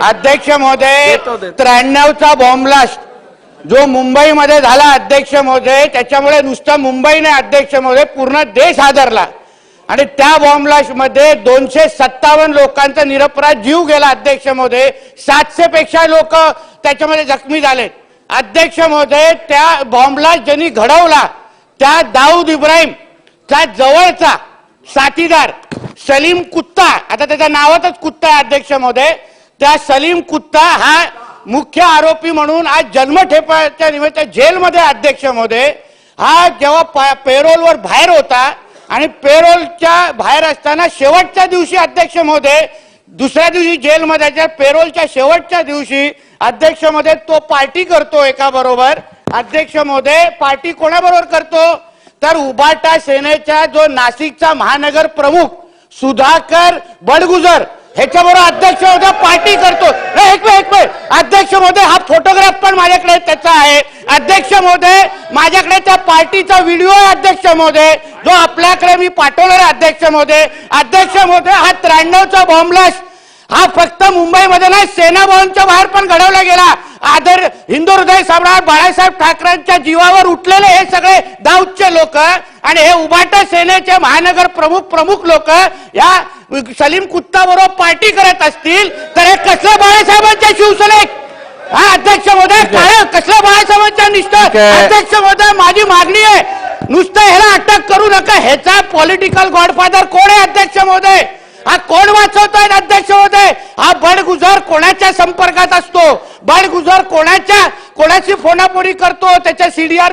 अध्यक्ष महोदय. त्र्याण्णवचा bomb blast जो मुंबईमध्ये झाला अध्यक्ष महोदय त्याच्यामुळे नुसतं मुंबई नाही अध्यक्ष महोदय पूर्ण देश हादरला आणि त्या बॉम्ब ब्लास्टमध्ये दोनशे सत्तावन्न लोकांचा निरपराध जीव गेला अध्यक्ष महोदय. सातशे पेक्षा लोक त्याच्यामध्ये जखमी झालेत. अध्यक्ष महोदय त्या बॉम्बला ज्यांनी घडवला त्या दाऊद इब्राहिम चा जवळचा साथीदार सलीम कुत्ता आता त्याच्या नावातच कुत्ता आहे अध्यक्ष महोदय. त्या सलीम कुत्ता हा मुख्य आरोपी म्हणून आज जन्मठेपाच्या निमित्त जेलमध्ये अध्यक्षमध्ये हा जेव्हा पेरोलवर बाहेर होता आणि पेरोलच्या बाहेर असताना शेवटच्या दिवशी अध्यक्ष मोदे दुसऱ्या दिवशी जेलमध्ये पेरोलच्या शेवटच्या दिवशी अध्यक्ष महोदय तो पार्टी करतो एका बरोबर. अध्यक्ष मोदे पार्टी कोणाबरोबर करतो? तर उबाटा सेनेचा जो नाशिकचा महानगर प्रमुख सुधाकर बडगुजर. ह्याच्याबरोबर अध्यक्ष महोदय पार्टी करतो. एक वेळ एक वेळ अध्यक्ष महोदय हा फोटोग्राफ पण माझ्याकडे त्याचा आहे. अध्यक्ष महोदय माझ्याकडे त्या पार्टीचा व्हिडिओ आहे अध्यक्ष महोदय. जो आपल्याकडे मी पाठवणार आहे अध्यक्ष महोदय. अध्यक्ष महोदय हा त्र्याण्णवचा बॉम्बलास्ट हा फक्त मुंबईमध्ये नाही सेना भवनच्या बाहेर पण घडवला गेला. आदर हिंदू हृदय सम्राट बाळासाहेब ठाकरेंच्या जीवावर उठलेले हे सगळे दाऊदचे लोक आणि हे उभाटा सेनेचे महानगर प्रमुख प्रमुख लोक या सलीम कुत्ता बरोबर पार्टी करत असतील तर हे कसलं बाळासाहेबांच्या शिवसेनेक हा अध्यक्ष महोदय काय कसलं बाळासाहेबांच्या निष्ठा. अध्यक्ष महोदय माझी मागणी आहे नुसतं ह्याला अटक करू नका ह्याचा पॉलिटिकल गॉडफादर कोण आहे अध्यक्ष महोदय? हा कोण वाचवतोय अध्यक्ष महोदय? हा बडगुजर कोणाच्या संपर्कात असतो? बडगुजर कोणाच्या कोणाची फोनाफोनी करतो त्याच्या सीडीआर.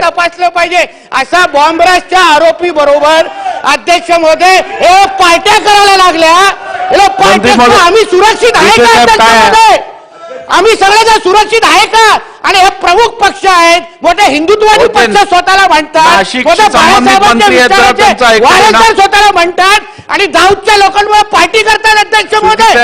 तपासलं पाहिजे. असा बॉम्बराजच्या आरोपी बरोबर अध्यक्ष हे पार्ट्या करायला लागल्या. पार्ट्या आम्ही सुरक्षित आहे का आम्ही सगळेजण सुरक्षित आहे का? आणि हे प्रमुख पक्ष आहेत. मोठे हिंदुत्ववादी होते. पक्ष स्वतःला म्हणतात. मोठे बाळासाहेबांच्या स्वतःला म्हणतात. आणि दाऊदच्या लोकांमुळे पार्टी करतात अध्यक्ष महोदय.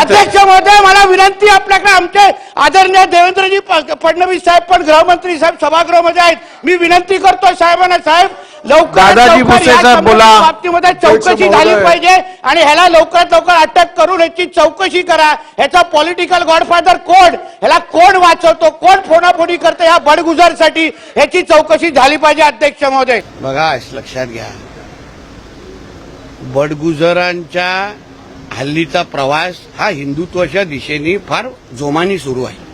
अध्यक्ष महोदय मला विनंती आपल्याकडे. आमचे आदरणीय देवेंद्रजी फडणवीस साहेब पण गृहमंत्री साहेब सभागृहामध्ये आहेत. मी विनंती करतो साहेबांना. साहेब दादाजी भुसे साहेब बोला. बाबतीमध्ये चौकशी झाली पाहिजे आणि ह्याला लवकरात लवकर अटक करून ह्याची चौकशी करा. ह्याचा पॉलिटिकल गॉडफादर कोण? ह्याला कोण वाचवतो? कोण फोडाफोडी करतो? ह्या बडगुजरसाठी ह्याची चौकशी झाली पाहिजे अध्यक्ष महोदय. बघा लक्षात घ्या. बडगुजरांच्या हल्लीचा प्रवास हा हिंदुत्वाच्या दिशेने फार जोमाने सुरू आहे.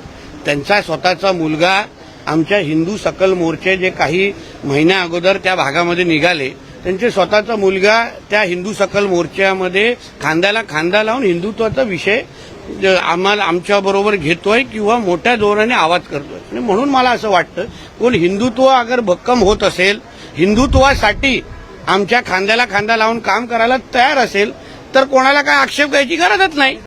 त्यांचा स्वतःचा मुलगा आमच्या हिंदू सकल मोर्चे जे काही महिन्या अगोदर त्या भागामध्ये निघाले त्यांचे स्वतःचा मुलगा त्या हिंदू सकल मोर्चामध्ये खांद्याला खांदा लावून हिंदुत्वाचा विषय ज- आम्हाला आमच्याबरोबर घेतोय किंवा मोठ्या जोराने आवाज करतोय. आणि म्हणून मला असं वाटतं कोण हिंदुत्व अगर भक्कम होत असेल हिंदुत्वासाठी आमच्या खांद्याला खांदा लावून काम करायला तयार असेल तर कोणाला काय आक्षेप घ्यायची गरजच नाही.